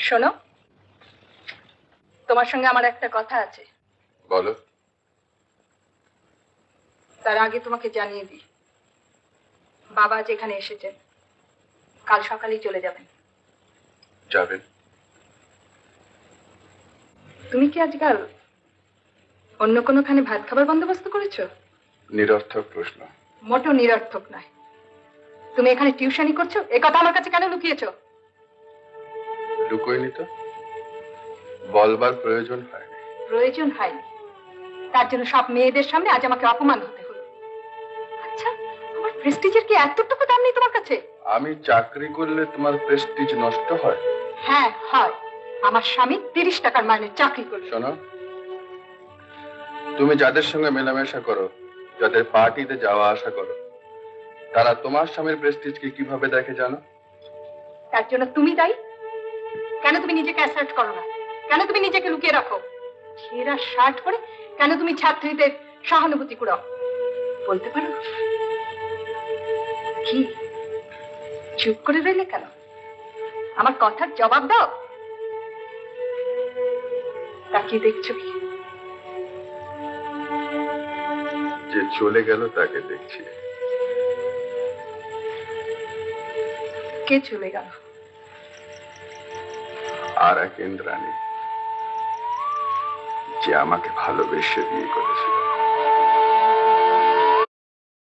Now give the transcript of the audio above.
শোনো তোমার সঙ্গে আমার একটা কথা আছে। বলো। তার আগে তোমাকে জানিয়ে দিই। বাবা যেখানে এসেছেন কাল সকালেই চলে যাবেন। যাবেন? তুমি কি আজকাল অন্য কোনোখানে ভাত খাবার বন্দোবস্ত করেছ? নিরর্থক প্রশ্ন। মোটো নিরর্থক নয়। তুমি এখানে টিউশনি করছ? এ কথা আমার কাছে কেন লুকিয়েছো? লুকোয়নি তো? বলবার প্রয়োজন হয়নি প্রয়োজন হয়নি। তার জন্য সব মেয়েদের সামনে আজ আমাকে অপমান হতে হলো। আচ্ছা আমার প্রেস্টিজের কি এতটুকু দাম নেই তোমার কাছে? আমি চাকরি করলে তোমার প্রেস্টিজ নষ্ট হয়? হ্যাঁ হয়। আমার স্বামী তিরিশ টাকার মাইনের চাকরি করল শোনো তুমি যাদের সঙ্গে মেলামেশা করো যাদের পার্টিতে যাওয়া আসা করো তারা তোমার স্বামীর প্রেস্টিজকে কীভাবে দেখে জানো? তার জন্য তুমি দায়ী কেন তুমি নিজেকে অ্যাসার্ট করো না? কেন তুমি নিজেকে লুকিয়ে রাখো? ছেঁড়া শার্ট করে কেন তুমি ছাত্রীদের সহানুভূতি কুড়াও? বলতে পারো কি? চুপ করে রইলে কেন? আমার কথার জবাব দাও। তাকিয়ে দেখছ কি? যে চলে গেল তাকে দেখছি। কে চলে গেল? আর এক ইন্দ্রাণী যে আমাকে ভালোবেসে বিয়ে করেছিল।